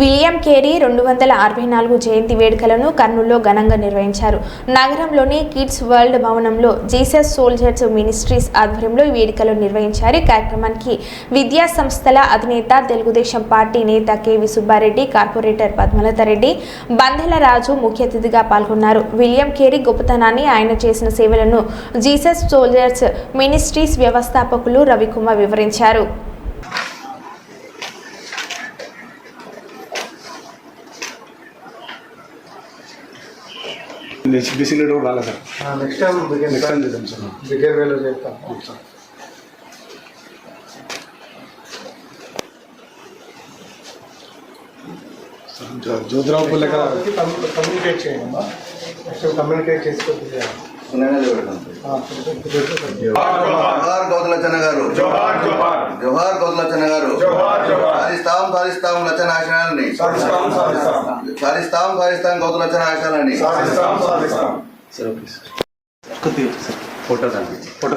William Carey రెండు వందల అరవై నాలుగు జయంతి వేడుకలను కర్నూలులో ఘనంగా నిర్వహించారు. నగరంలోని కిడ్స్ వరల్డ్ భవనంలో జీసస్ సోల్జర్స్ మినిస్ట్రీస్ ఆధ్వర్యంలో ఈ వేడుకలు నిర్వహించారు. కార్యక్రమానికి విద్యా సంస్థల అధినేత తెలుగుదేశం పార్టీ నేత కెవి సుబ్బారెడ్డి కార్పొరేటర్ పద్మలత రెడ్డి బంధెల రాజు ముఖ్య అతిథిగా పాల్గొన్నారు. విలియం కేరీ గొప్పతనాన్ని ఆయన చేసిన సేవలను జీసస్ సోల్జర్స్ మినిస్ట్రీస్ వ్యవస్థాపకులు రవికుమార్ వివరించారు. బీసీ కూడా రాలే sir? Next time begin next time చేద్దాం సార్. వేలో చేస్తాం సార్ జ్యోతిరావు కమ్యూనికేట్ చేయండి నెక్స్ట్ కమ్యూనికేట్ చేసుకోవచ్చు జోహార్ గౌతలచన్న గారు. జోహార్ జోహార్. జోహార్ గౌతలచన్న గారు. సాధిస్తాం సాధిస్తాం లచ్చన ఆశయాలని సాధిస్తాం సాధిస్తాం కొద్దిగా సార్ ఫోటో కనిపించి ఫోటో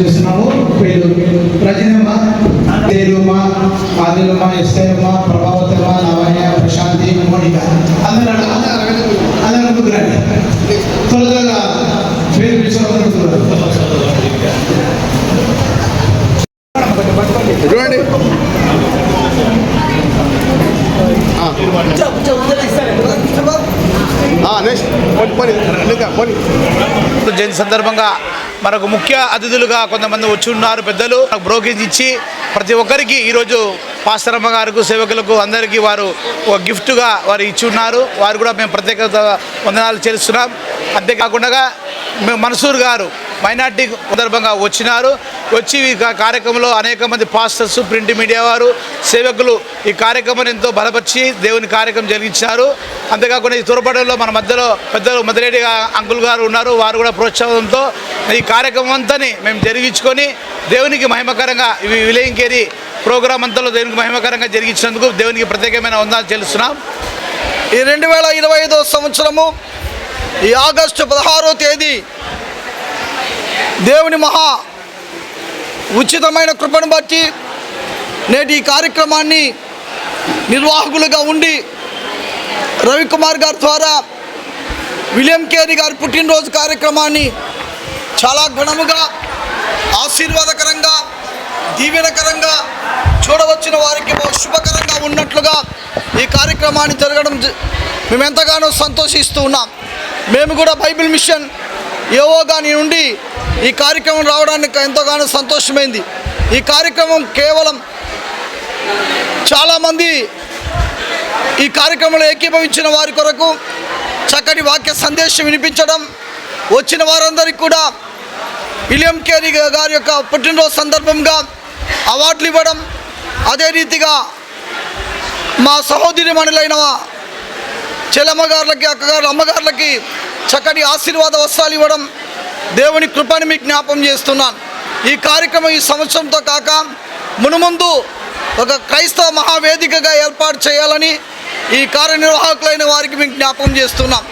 చేస్తున్నాము పేరు ప్రజనమ్మ తేరుమ ఆదిలమ్మ ఎస్ఐమ్మ ప్రభావతమ్మ నవయ్య ప్రశాంతి మోనిక అందరూ అందరూ ముందుకు త్వరగా పేరు చూడండి జయంతి సందర్భంగా మనకు ముఖ్య అతిథులుగా కొంతమంది వచ్చి ఉన్నారు. పెద్దలు బ్రోకేజ్ ఇచ్చి ప్రతి ఒక్కరికి ఈరోజు పాస్తరమ్మ గారికి సేవకులకు అందరికీ వారు ఒక గిఫ్ట్గా వారు ఇచ్చి ఉన్నారు. వారు కూడా మేము ప్రత్యేకత వందనాలు చేస్తున్నాం. అంతేకాకుండా మేము మన్సూర్ గారు మైనార్టీ సందర్భంగా వచ్చినారు. వచ్చి ఈ కార్యక్రమంలో అనేక మంది పాస్టర్స్ ప్రింట్ మీడియా వారు సేవకులు ఈ కార్యక్రమాన్ని ఎంతో బలపరిచి దేవుని కార్యక్రమం జరిగించారు. అంతేకాకుండా ఈ తోరపడంలో మన మధ్యలో పెద్దలు మదిరెడ్డి అంకుల్ గారు ఉన్నారు. వారు కూడా ప్రోత్సాహంతో ఈ కార్యక్రమం అంతాని మేము జరిగించుకొని దేవునికి మహిమకరంగా ఇవి విలయంకేరి ప్రోగ్రాం అంతలో దేవునికి మహిమకరంగా జరిగించినందుకు దేవునికి ప్రత్యేకమైన వందనాలు తెలుస్తున్నాం ఈ రెండు వేల ఇరవై ఐదో సంవత్సరము ఈ ఆగస్టు పదహారో తేదీ దేవుని మహా ఉచితమైన కృపను బట్టి నేటి ఈ కార్యక్రమాన్ని నిర్వాహకులుగా ఉండి రవికుమార్ గారి ద్వారా విలియం కేరీ గారి పుట్టినరోజు కార్యక్రమాన్ని చాలా ఘనముగా ఆశీర్వాదకరంగా దీవెనకరంగా చూడవచ్చిన వారికి శుభకరంగా ఉన్నట్లుగా ఈ కార్యక్రమాన్ని జరగడం మేము ఎంతగానో సంతోషిస్తూ ఉన్నాం. మేము కూడా బైబిల్ మిషన్ ఏవోగా నుండి ఈ కార్యక్రమం రావడానికి ఎంతగానో సంతోషమైంది. ఈ కార్యక్రమం కేవలం చాలామంది ఈ కార్యక్రమంలో ఏకీభవించిన వారి కొరకు చక్కటి వాక్య సందేశం వినిపించడం వచ్చిన వారందరికీ కూడా విలియం కేరీ గారి యొక్క పుట్టినరోజు సందర్భంగా అవార్డులు ఇవ్వడం అదే రీతిగా మా సహోదరి మణులైన చెల్లమ్మగారులకి అక్కగారు అమ్మగారులకి చక్కటి ఆశీర్వాద వస్త్రాలు ఇవ్వడం దేవుని కృపని మీకు జ్ఞాపం చేస్తున్నాను. ఈ కార్యక్రమం ఈ సంవత్సరంతో కాక మునుముందు ఒక క్రైస్తవ మహావేదికగా ఏర్పాటు చేయాలని ఈ కార్యనిర్వాహకులైన వారికి మేము జ్ఞాపం చేస్తున్నాం.